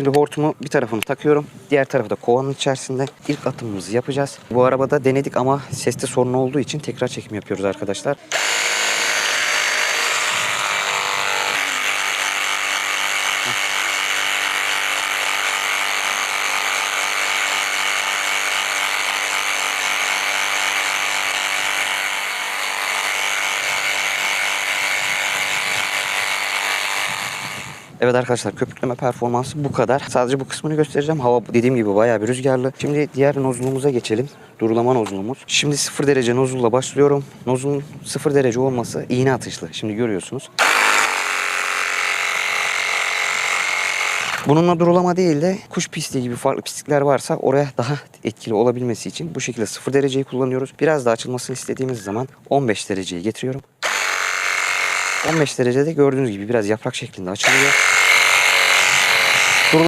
Şimdi hortumu bir tarafını takıyorum. Diğer tarafı da kovanın içerisinde. İlk atımımızı yapacağız. Bu arabada denedik ama seste sorun olduğu için tekrar çekim yapıyoruz arkadaşlar. Evet arkadaşlar köpükleme performansı bu kadar. Sadece bu kısmını göstereceğim. Hava dediğim gibi bayağı bir rüzgarlı. Şimdi diğer nozulumuza geçelim. Durulama nozulumuz. Şimdi 0 derece nozulla başlıyorum. Nozulun 0 derece olması iğne atışlı. Şimdi görüyorsunuz. Bununla durulama değil de kuş pisliği gibi farklı pislikler varsa oraya daha etkili olabilmesi için bu şekilde 0 dereceyi kullanıyoruz. Biraz daha açılmasını istediğimiz zaman 15 dereceyi getiriyorum. 15 derecede gördüğünüz gibi biraz yaprak şeklinde açılıyor.